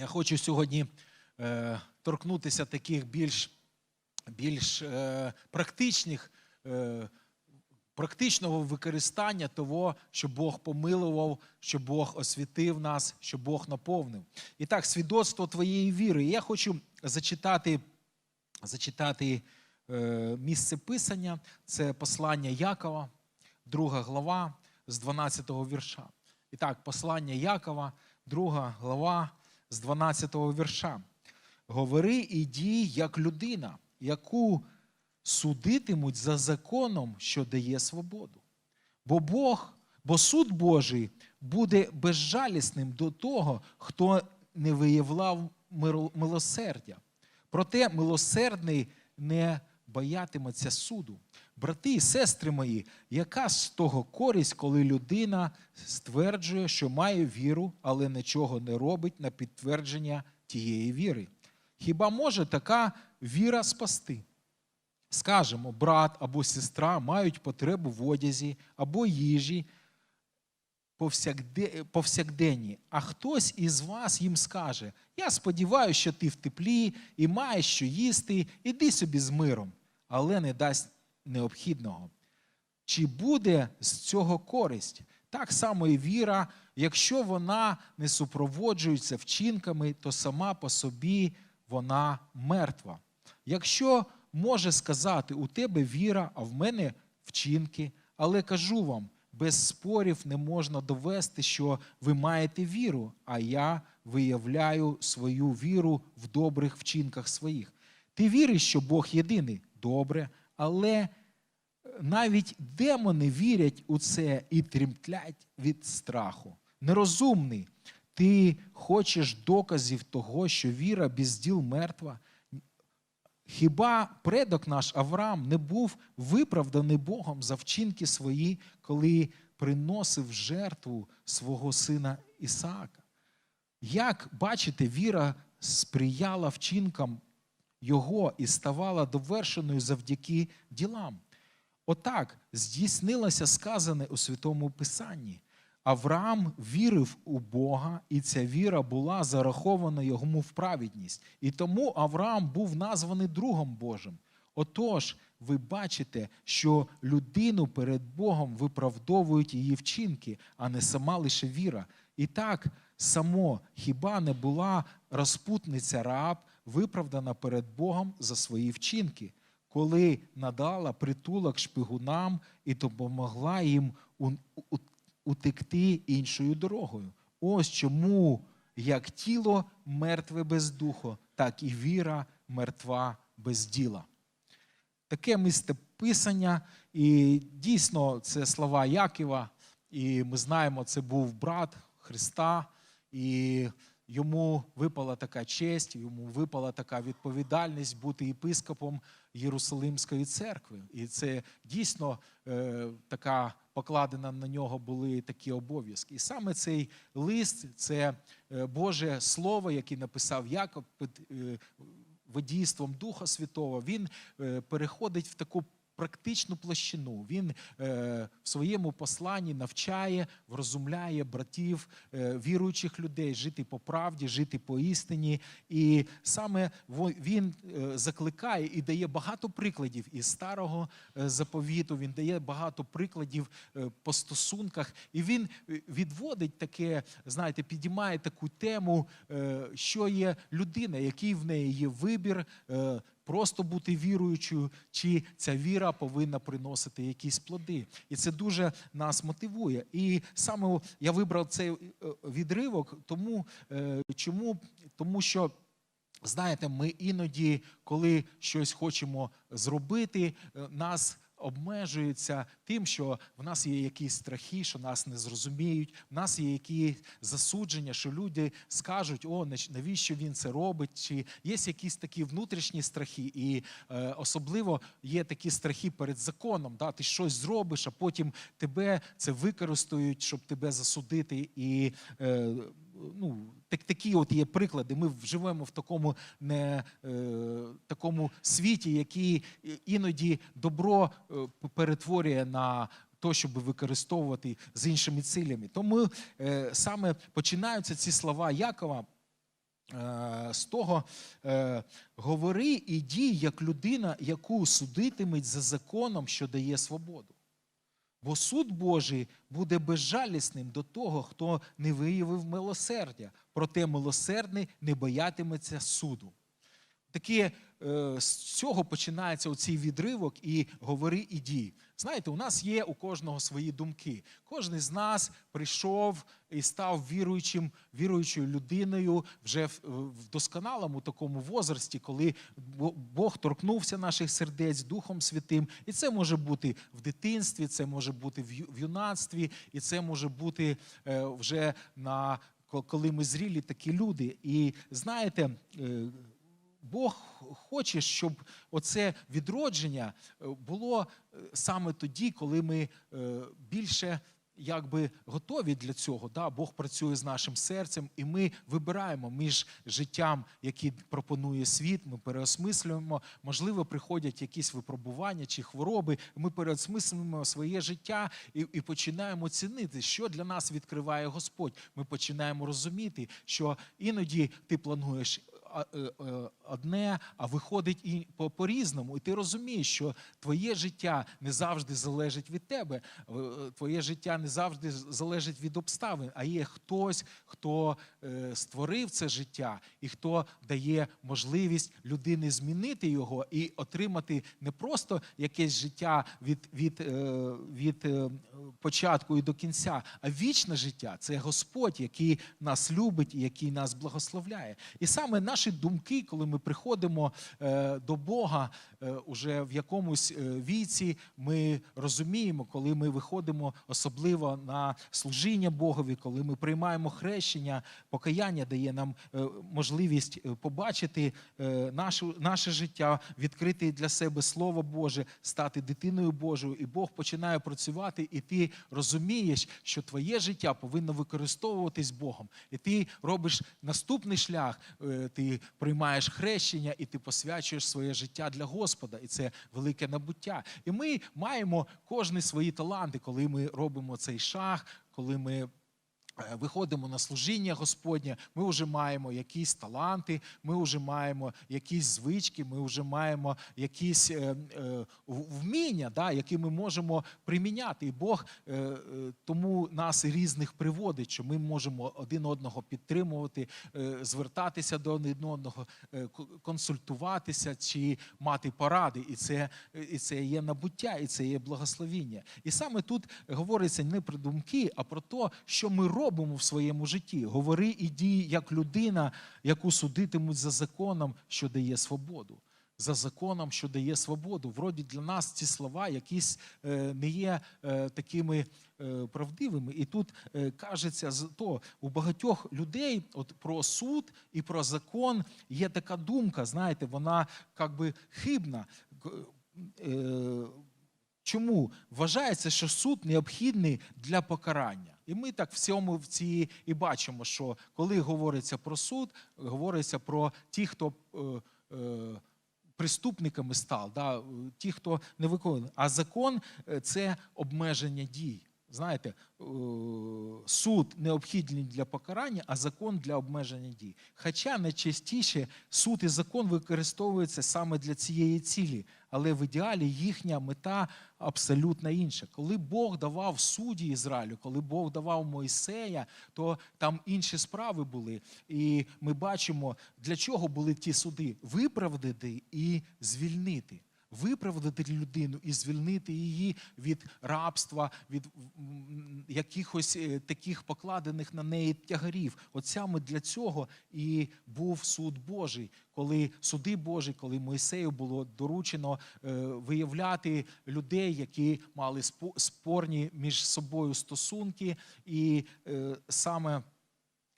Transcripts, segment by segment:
Я хочу сьогодні е, торкнутися таких більш, більш е, практичних, е, практичного використання того, що Бог помилував, що Бог освітив нас, що Бог наповнив. І так, свідоцтво твоєї віри. Я хочу зачитати, зачитати е, місце писання. Це послання Якова, друга глава з 12 го вірша. І так, послання Якова, друга глава з 12 вірша. Говори і дій як людина, яку судитимуть за законом, що дає свободу. Бо Бог, бо суд Божий буде безжалісним до того, хто не виявляв милосердя. Проте милосердний не боятиметься суду. Брати і сестри мої, яка з того користь, коли людина стверджує, що має віру, але нічого не робить на підтвердження тієї віри? Хіба може така віра спасти? Скажемо, брат або сестра мають потребу в одязі або їжі повсякденні, а хтось із вас їм скаже: Я сподіваюся, що ти в теплі і маєш що їсти, іди собі з миром, але не дасть необхідного. Чи буде з цього користь? Так само і віра, якщо вона не супроводжується вчинками, то сама по собі вона мертва. Якщо може сказати, у тебе віра, а в мене вчинки, але кажу вам, без спорів не можна довести, що ви маєте віру, а я виявляю свою віру в добрих вчинках своїх. Ти віриш, що Бог єдиний? Добре, але навіть демони вірять у це і тремтлять від страху. Нерозумний. Ти хочеш доказів того, що віра без діл мертва. Хіба предок наш Авраам не був виправданий Богом за вчинки свої, коли приносив жертву свого сина Ісаака? Як бачите, віра сприяла вчинкам його і ставала довершеною завдяки ділам. Отак здійснилося сказане у Святому Писанні. Авраам вірив у Бога, і ця віра була зарахована йому в праведність. І тому Авраам був названий другом Божим. Отож, ви бачите, що людину перед Богом виправдовують її вчинки, а не сама лише віра. І так само хіба не була розпутниця Рааб виправдана перед Богом за свої вчинки, коли надала притулок шпигунам і допомогла їм утекти іншою дорогою. Ось чому як тіло мертве без духу, так і віра мертва без діла. Таке місце писання, і дійсно це слова Якова, і ми знаємо, це був брат Христа, і йому випала така честь, йому випала така відповідальність бути єпископом Єрусалимської церкви. І це дійсно е, така покладена на нього були такі обов'язки. І саме цей лист це е, Боже Слово, яке написав Яков під е, водійством Духа Святого, він е, переходить в таку практичну площину. Він е, в своєму посланні навчає, врозумляє братів, е, віруючих людей жити по правді, жити по істині. І саме він е, закликає і дає багато прикладів із старого е, заповіту. Він дає багато прикладів е, по стосунках, і він відводить таке, знаєте, підіймає таку тему, що є людина, який в неї є вибір. Просто бути віруючою, чи ця віра повинна приносити якісь плоди. І це дуже нас мотивує. І саме я вибрав цей е, відривок, тому е, чому? Тому що. Знаєте, ми іноді, коли щось хочемо зробити, е, нас обмежується тим, що в нас є якісь страхи, що нас не зрозуміють, в нас є якісь засудження, що люди скажуть, о, навіщо він це робить, чи є якісь такі внутрішні страхи, і е, особливо є такі страхи перед законом. Да? Ти щось зробиш, а потім тебе це використають, щоб тебе засудити. І е, ну, так, такі от є приклади. Ми живемо в такому не е, такому світі, який іноді добро е, перетворює на то, щоб використовувати з іншими цілями. Тому е, саме починаються ці слова Якова. е, з того е, говори і дій як людина, яку судитимуть за законом, що дає свободу. Бо суд Божий буде безжалісним до того, хто не виявив милосердя, проте милосердний не боятиметься суду. Таке е, з цього починається оцей відривок і говори і дій. Знаєте, у нас є у кожного свої думки. Кожен з нас прийшов і став віруючим, віруючою людиною вже в, досконалому такому возрасті, коли Бог торкнувся наших сердець Духом Святим. І це може бути в дитинстві, це може бути в юнацтві, і це може бути е, вже на ко- коли ми зрілі такі люди. І знаєте. Бог хоче, щоб оце відродження е, було е, саме тоді, коли ми е, більше якби готові для цього. Да? Бог працює з нашим серцем, і ми вибираємо між життям, яке пропонує світ. Ми переосмислюємо. Можливо, приходять якісь випробування чи хвороби. Ми переосмислюємо своє життя і, і починаємо цінити, що для нас відкриває Господь. Ми починаємо розуміти, що іноді ти плануєш одне, а виходить і по- по-різному. І ти розумієш, що твоє життя не завжди залежить від тебе, е, е, твоє життя не завжди залежить від обставин, а є хтось, хто е, створив це життя і хто дає можливість людини змінити його і отримати не просто якесь життя від, від, е, від е, початку і до кінця, а вічне життя це Господь, який нас любить і який нас благословляє. І саме наші думки, коли ми приходимо е, до Бога е, уже в якомусь е, віці, ми розуміємо, коли ми виходимо особливо на служіння Богові, коли ми приймаємо хрещення, покаяння дає нам можливість побачити наше життя, відкрити для себе Слово Боже, стати дитиною Божою, і Бог починає працювати, і ти розумієш, що твоє життя повинно використовуватись Богом. І ти робиш наступний шлях, е, приймаєш хрещення і ти посвячуєш своє життя для Господа. І це велике набуття. І ми маємо кожні свої таланти, коли ми робимо цей шаг, коли ми. Е, Виходимо на служіння Господнє, ми вже маємо якісь таланти, ми вже маємо якісь звички, ми вже маємо якісь е, е, вміння, да, які ми можемо приміняти. І Бог тому нас різних приводить, що ми можемо один одного підтримувати, звертатися до один одного, консультуватися чи мати поради. І це, і це є набуття, і це є благословіння. І саме тут говориться не про думки, а про те, що ми робимо в своєму житті. Говори і дій як людина, яку судитимуть за законом, що дає свободу. За законом, що дає свободу. Вроді для нас ці слова якісь е, не є е, такими е, правдивими. І тут кажеться то у багатьох людей, от про суд і про закон є така думка, знаєте, вона як би хибна. Чому вважається, що суд необхідний для покарання? І ми так всьому в цій і бачимо, що коли говориться про суд, говориться про ті, хто е, е, приступниками став, да, ті, хто не виконує. А закон е, це обмеження дій. Знаєте, е, суд необхідний для покарання, а закон для обмеження дій. Хоча найчастіше суд і закон використовуються саме для цієї цілі, але в ідеалі їхня мета абсолютно інша. Коли Бог давав судді Ізраїлю, коли Бог давав Мойсея, то там інші справи були. І ми бачимо, для чого були ті суди виправдати і звільнити виправдати людину і звільнити її від рабства, від якихось е, таких покладених на неї тягарів. От саме для цього і був суд Божий, коли суди Божі, коли Мойсею було доручено е, виявляти людей, які мали спо- спорні між собою стосунки, і е, саме.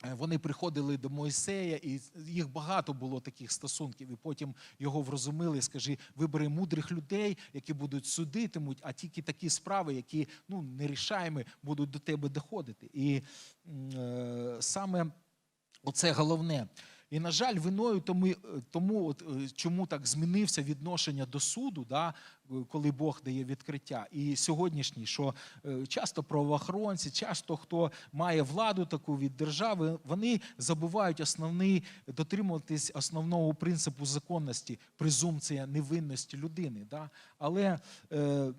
Е, Вони приходили до Мойсея, і їх багато було таких стосунків. І потім його врозумили, скажи, вибери мудрих людей, які будуть судитимуть, а тільки такі справи, які ну, нерішаємо, будуть до тебе доходити. І е, саме оце головне. І, на жаль, виною тому, е, тому от, е, чому так змінився відношення до суду, да, коли Бог дає відкриття. І сьогоднішній, що е, часто правоохоронці, часто хто має владу таку від держави, вони забувають основний дотримуватись основного принципу законності, презумпція невинності людини. Да? Але е, е,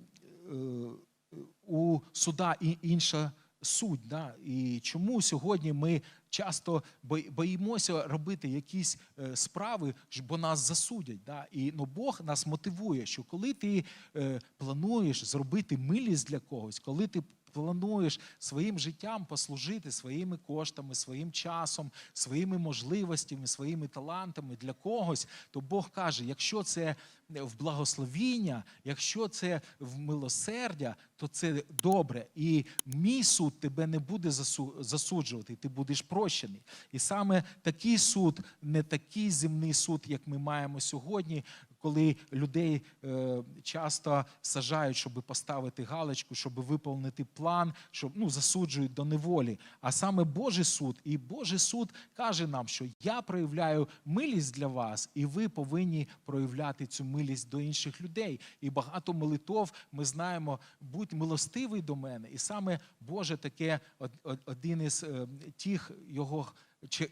у суда інша суть. Да? І чому сьогодні ми часто бої- боїмося робити якісь е, справи, бо нас засудять. Да? І ну, Бог нас мотивує, що коли ти е, плануєш зробити милість для когось, коли ти плануєш своїм життям послужити своїми коштами, своїм часом, своїми можливостями, своїми талантами для когось, то Бог каже: якщо це в благословіння, якщо це в милосердя, то це добре. І мій суд тебе не буде засу- засуджувати, ти будеш прощений. І саме такий суд, не такий земний суд, як ми маємо сьогодні, коли людей е, часто сажають, щоб поставити галочку, щоб виповнити план, щоб ну, засуджують до неволі. А саме Божий суд, і Божий суд каже нам, що я проявляю милість для вас, і ви повинні проявляти цю милість до інших людей. І багато молитов ми знаємо, будь милостивий до мене. І саме Боже таке од- од- один із е, тих його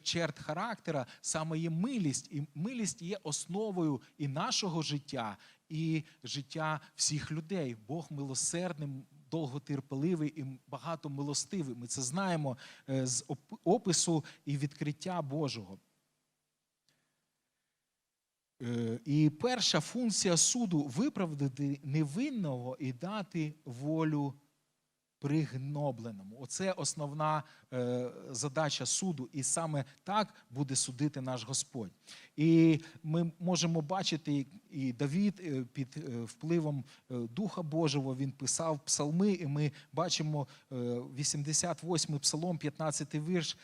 черт характера саме є милість, і милість є основою і нашого життя, і життя всіх людей. Бог милосердний, довготерпеливий і багато милостивий. Ми це знаємо е, з опису і відкриття Божого. Е, І перша функція суду виправдати невинного і дати волю пригнобленому. Оце основна е, задача суду, і саме так буде судити наш Господь. І ми можемо бачити, і Давід е, під е, впливом е, Духа Божого він писав псалми, і ми бачимо е, 88-й псалом, 15-й вірш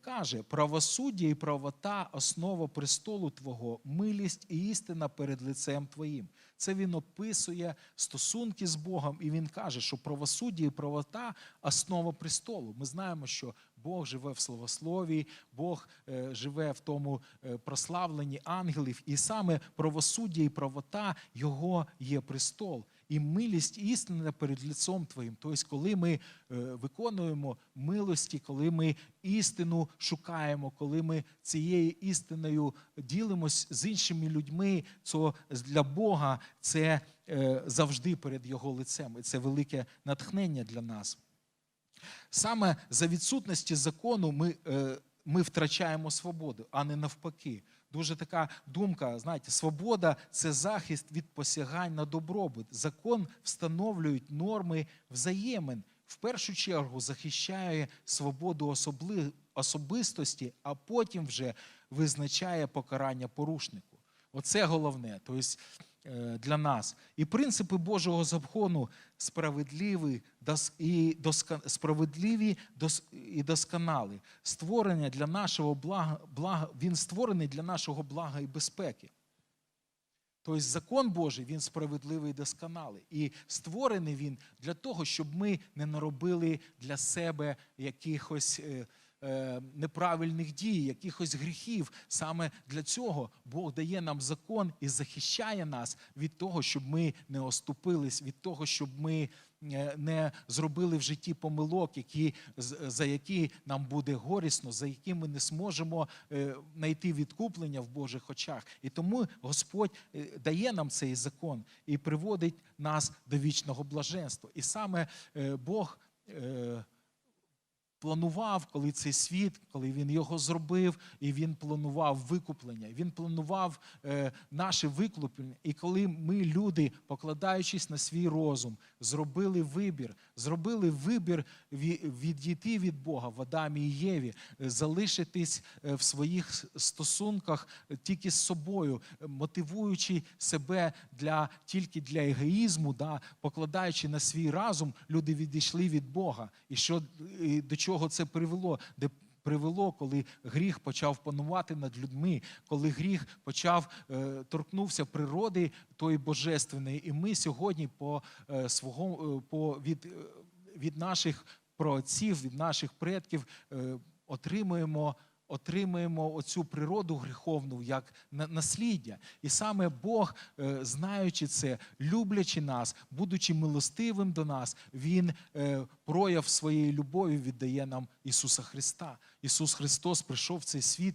каже: правосуддя і правота основа престолу Твого, милість і істина перед лицем Твоїм. Це він описує стосунки з Богом, і він каже, що правосуддя і правота основа престолу. Ми знаємо, що Бог живе в словослові, Бог е, живе в тому е, прославленні ангелів, і саме правосуддя і правота його є престол. І милість істина перед лицом Твоїм. Тобто, коли ми е, виконуємо милості, коли ми істину шукаємо, коли ми цією істиною ділимось з іншими людьми, то для Бога це е, завжди перед Його лицем. І це велике натхнення для нас. Саме за відсутності закону ми, е, ми втрачаємо свободу, а не навпаки. Дуже така думка, знаєте, свобода це захист від посягань на добробут. Закон встановлюють норми взаємин. В першу чергу захищає свободу особли, особистості, а потім вже визначає покарання порушнику. Оце головне. Тобто е, для нас. І принципи Божого закону справедливі і справедливі і досконалі. Створення для нашого блага, блага, він створений для нашого блага і безпеки. Тобто закон Божий він справедливий і досконалий. І створений він для того, щоб ми не наробили для себе якихось е, неправильних дій, якихось гріхів. Саме для цього Бог дає нам закон і захищає нас від того, щоб ми не оступились, від того, щоб ми е, не зробили в житті помилок, які, за які нам буде горісно, за які ми не зможемо е, знайти відкуплення в Божих очах. І тому Господь е, дає нам цей закон і приводить нас до вічного блаженства. І саме е, Бог. Планував, коли цей світ, коли він його зробив, і він планував викуплення. Він планував е, наше викуплення. І коли ми, люди, покладаючись на свій розум, зробили вибір, зробили вибір відійти від Бога в Адамі і Єві, е, залишитись е, в своїх стосунках е, тільки з собою, мотивуючи себе для тільки для егоїзму, да, покладаючи на свій разум, люди відійшли від Бога. І що і до чого це привело? Де привело, коли гріх почав панувати над людьми, коли гріх почав е, торкнувся природи тої божественної, і ми сьогодні по е, свого е, по від, е, від наших праотців, від наших предків е, отримуємо отримуємо оцю природу гріховну як на- насліддя. І саме Бог, е, знаючи це, люблячи нас, будучи милостивим до нас, Він е, прояв своєї любові віддає нам Ісуса Христа. Ісус Христос прийшов в цей світ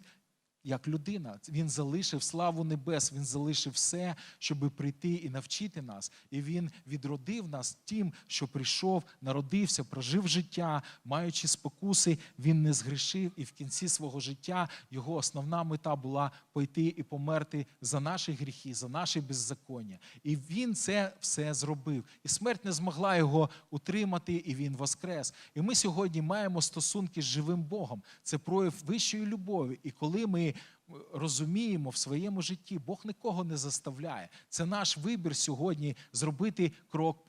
як людина. Він залишив славу небес, він залишив все, щоб прийти і навчити нас. І він відродив нас тим, що прийшов, народився, прожив життя, маючи спокуси, він не згрішив, і в кінці свого життя його основна мета була пойти і померти за наші гріхи, за наші беззаконня. І він це все зробив. І смерть не змогла його утримати, і він воскрес. І ми сьогодні маємо стосунки з живим Богом. Це прояв вищої любові. І коли ми розуміємо в своєму житті, Бог нікого не заставляє. Це наш вибір сьогодні зробити крок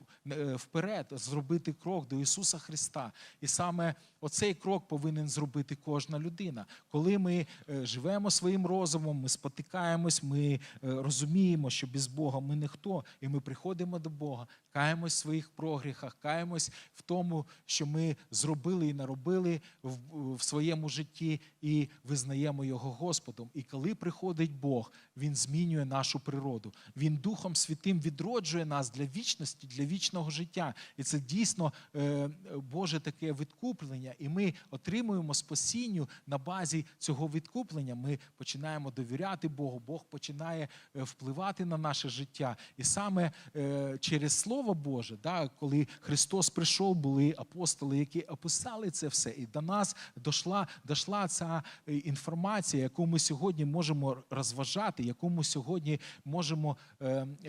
вперед, зробити крок до Ісуса Христа. І саме оцей крок повинен зробити кожна людина. Коли ми е, живемо своїм розумом, ми спотикаємось, ми е, розуміємо, що без Бога ми ніхто, і ми приходимо до Бога, каємось в своїх прогріхах, каємось в тому, що ми зробили і наробили в, своєму житті, і визнаємо його Господом. І коли приходить Бог, Він змінює нашу природу. Він Духом Святим відроджує нас для вічності, для вічного життя. І це дійсно е, Боже таке відкуплення. І ми отримуємо спасінню на базі цього відкуплення. Ми починаємо довіряти Богу, Бог починає е, впливати на наше життя. І саме е, через Слово Боже, да, коли Христос прийшов, були апостоли, які описали це все, і до нас дошла, дошла ця інформація, яку ми сьогодні можемо розважати, яку ми сьогодні можемо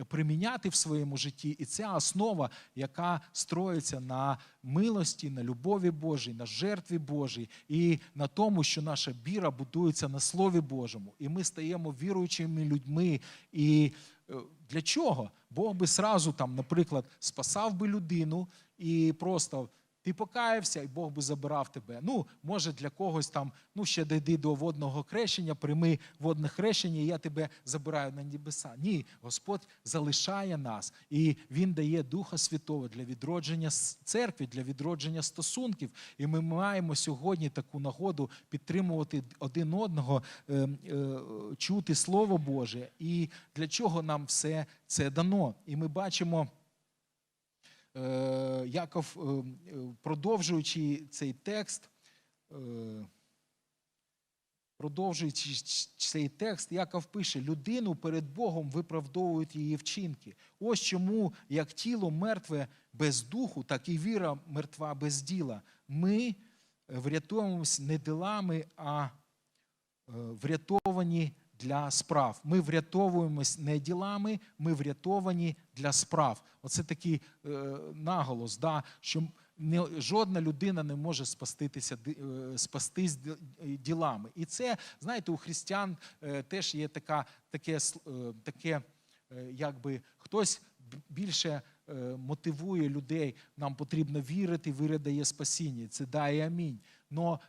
приміняти в своєму житті. І ця основа, яка строїться на милості, на любові Божій, на жертві Божій і на тому, що наша віра будується на Слові Божому. І ми стаємо віруючими людьми. І е, для чого? Бог би сразу там, наприклад, спасав би людину і просто. Ти покаявся, і Бог би забирав тебе. Ну, може, для когось там, ну ще дійди до водного хрещення, прийми водне хрещення, і я тебе забираю на небеса. Ні, Господь залишає нас, і Він дає Духа Святого для відродження церкви, для відродження стосунків. І ми маємо сьогодні таку нагоду підтримувати один одного, е, е, чути Слово Боже. І для чого нам все це дано? І ми бачимо. Е, Яков, е, е, продовжуючи цей текст, продовжуючи цей текст, Яков пише: людину перед Богом виправдовують її вчинки. Ось чому як тіло мертве без духу, так і віра мертва без діла. Ми врятуємось не ділами, а врятовані для справ. Ми врятовуємось не ділами, ми врятовані для справ. Оце такий е, наголос, да, що не, жодна людина не може спаститися, е, спастись ділами. І це, знаєте, у християн е, теж є така, таке, е, таке е, якби хтось більше е, мотивує людей, нам потрібно вірити, віра дає спасіння. Це да і амінь. Но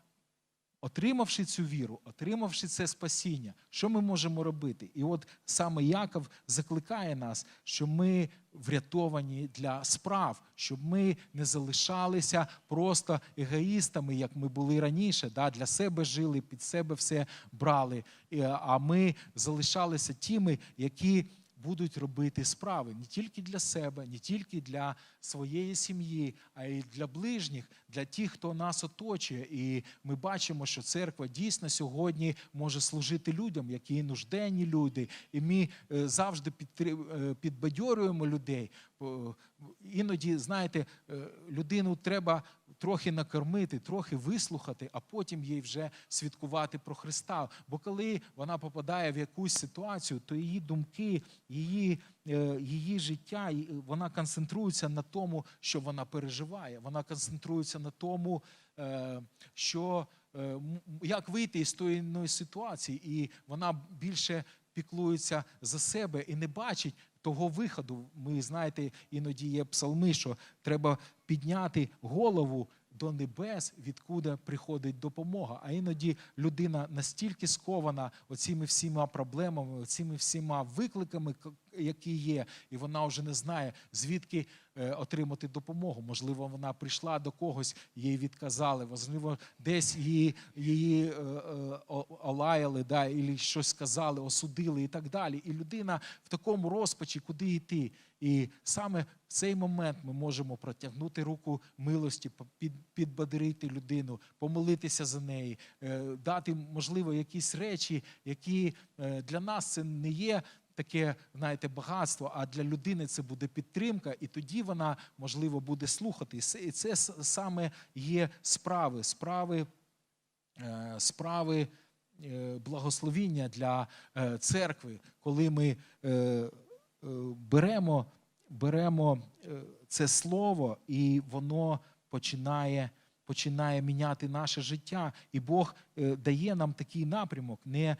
отримавши цю віру, отримавши це спасіння, що ми можемо робити? І от саме Яков закликає нас, що ми врятовані для справ, щоб ми не залишалися просто егоїстами, як ми були раніше, да, для себе жили, під себе все брали. А ми залишалися тими, які будуть робити справи не тільки для себе, не тільки для своєї сім'ї, а й для ближніх, для тих, хто нас оточує. І ми бачимо, що церква дійсно сьогодні може служити людям, які нужденні люди. І ми е, завжди е, підбадьорюємо людей. Іноді, знаєте, е, людину треба трохи накормити, трохи вислухати, а потім їй вже свідкувати про Христа. Бо коли вона попадає в якусь ситуацію, то її думки, її, е, її життя, і вона концентрується на тому, що вона переживає. Вона концентрується на тому, е, що е, як вийти із тої ситуації, і вона більше піклується за себе і не бачить того виходу. Ми знаєте, іноді є псалми, що треба підняти голову до небес, відкуди приходить допомога. А іноді людина настільки скована оціми всіма проблемами, оціми всіма викликами, який є, і вона вже не знає, звідки е, отримати допомогу. Можливо, вона прийшла до когось, їй відказали, можливо, десь її, її е, е, олаяли, да, і щось сказали, осудили і так далі. І людина в такому розпачі, куди йти. І саме в цей момент ми можемо протягнути руку милості, по- людину, помолитися за неї, дати, можливо, якісь речі, які для нас це не є таке, знаєте, багатство, а для людини це буде підтримка, і тоді вона, можливо, буде слухати. І це, саме є справи, справи, е, справи е, благословіння для е, церкви, коли ми беремо, беремо це слово, і воно починає. Починає міняти наше життя, і Бог дає нам такий напрямок, не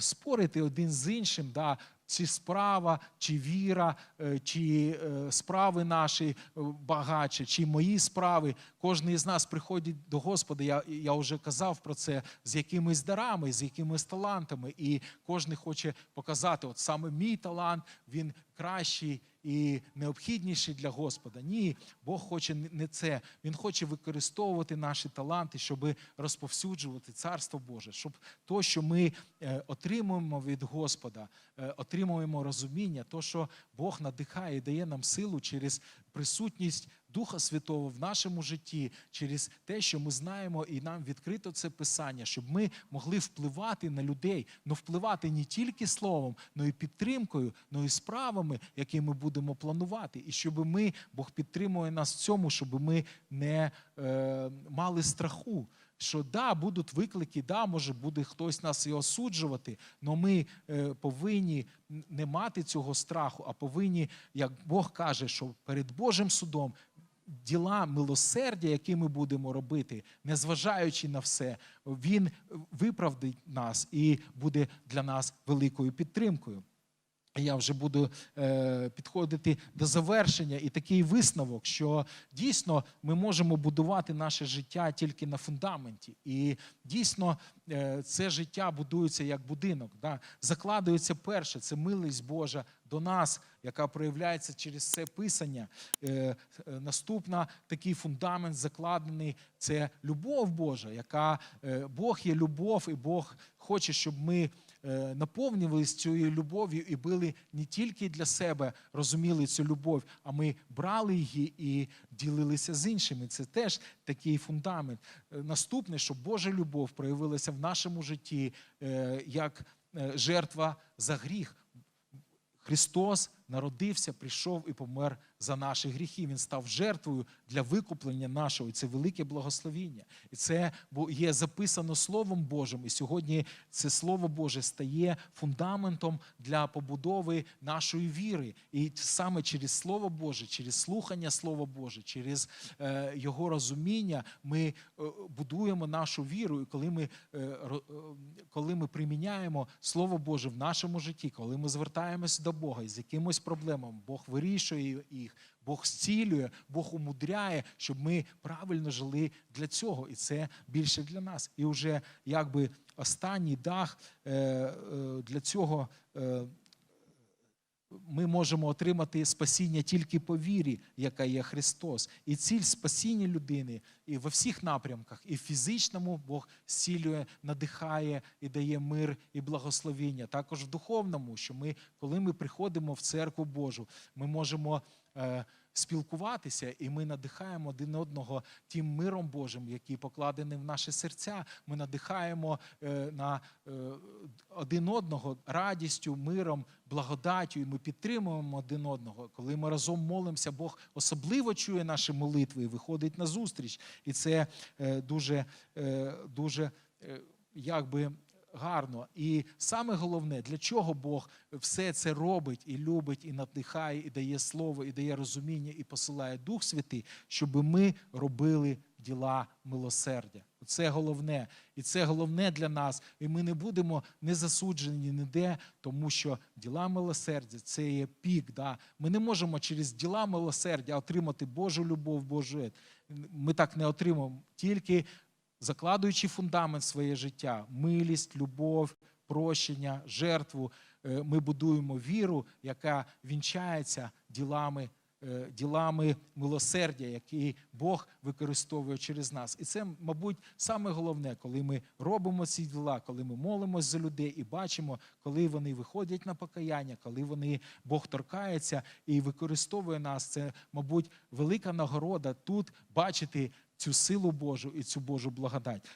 спорити один з іншим, да, чи справа, чи віра, е, чи е, справи наші багаче, чи мої справи. Кожен із нас приходить до Господа. Я, я вже казав про це з якимись дарами, з якимись талантами. І кожен хоче показати, от саме мій талант, він кращий і необхідніші для Господа. Ні, Бог хоче не це. Він хоче використовувати наші таланти, щоб розповсюджувати Царство Боже, щоб то, що ми е, отримуємо від Господа, е, отримуємо розуміння, то, що Бог надихає і дає нам силу через присутність Духа Святого в нашому житті, через те, що ми знаємо, і нам відкрито це писання, щоб ми могли впливати на людей, але впливати не тільки словом, але й підтримкою, але й справами, які ми будемо планувати. І щоб ми, Бог підтримує нас в цьому, щоб ми не е, мали страху. Що да, будуть виклики, да, може буде хтось нас і осуджувати, але ми е, повинні не мати цього страху, а повинні, як Бог каже, що перед Божим судом діла милосердя, які ми будемо робити, незважаючи на все, він виправдить нас і буде для нас великою підтримкою. Я вже буду е, підходити до завершення і такий висновок, що дійсно ми можемо будувати наше життя тільки на фундаменті. І дійсно е, це життя будується як будинок. Да? Закладується перше, це милість Божа до нас, яка проявляється через це писання. Е, е, наступна такий фундамент закладений це любов Божа, яка е, Бог є любов, і Бог хоче, щоб ми наповнювалися цією любов'ю і були не тільки для себе, розуміли цю любов, а ми брали її і ділилися з іншими. Це теж такий фундамент. Наступне, щоб Божа любов проявилася в нашому житті як жертва за гріх. Христос народився, прийшов і помер за наші гріхи. Він став жертвою для викуплення нашого. І це велике благословіння. І це є записано Словом Божим. І сьогодні це Слово Боже стає фундаментом для побудови нашої віри. І саме через Слово Боже, через слухання Слова Боже, через е, Його розуміння ми е, будуємо нашу віру. І коли ми, е, коли ми приміняємо Слово Боже в нашому житті, коли ми звертаємось до Бога з якимось проблемами, Бог вирішує їх, Бог зцілює, Бог умудряє, щоб ми правильно жили для цього. І це більше для нас. І вже якби останній дах е, е, для цього. е, ми можемо отримати спасіння тільки по вірі, яка є Христос. І ціль спасіння людини і во всіх напрямках, і в фізичному Бог зцілює, надихає і дає мир і благословіння. Також в духовному, що ми, коли ми приходимо в церкву Божу, ми можемо. Е, Спілкуватися, і ми надихаємо один одного тим миром Божим, який покладений в наші серця. Ми надихаємо е, на е, один одного радістю, миром, благодаттю, і ми підтримуємо один одного. Коли ми разом молимося, Бог особливо чує наші молитви і виходить на зустріч. І це дуже, дуже якби. Гарно. І саме головне, для чого Бог все це робить і любить, і надихає, і дає слово, і дає розуміння, і посилає Дух Святий, щоб ми робили діла милосердя. Це головне. І це головне для нас. І ми не будемо не засуджені ніде, тому що діла милосердя це є пік. Да? Ми не можемо через діла милосердя отримати Божу любов, Божу. Ми так не отримаємо. Тільки закладуючи фундамент своє життя, милість, любов, прощення, жертву, е, ми будуємо віру, яка вінчається ділами, е, ділами милосердя, які Бог використовує через нас. І це, мабуть, саме головне, коли ми робимо ці діла, коли ми молимось за людей і бачимо, коли вони виходять на покаяння, коли вони Бог торкається і використовує нас. Це, мабуть, велика нагорода тут бачити цю силу Божу і цю Божу благодать.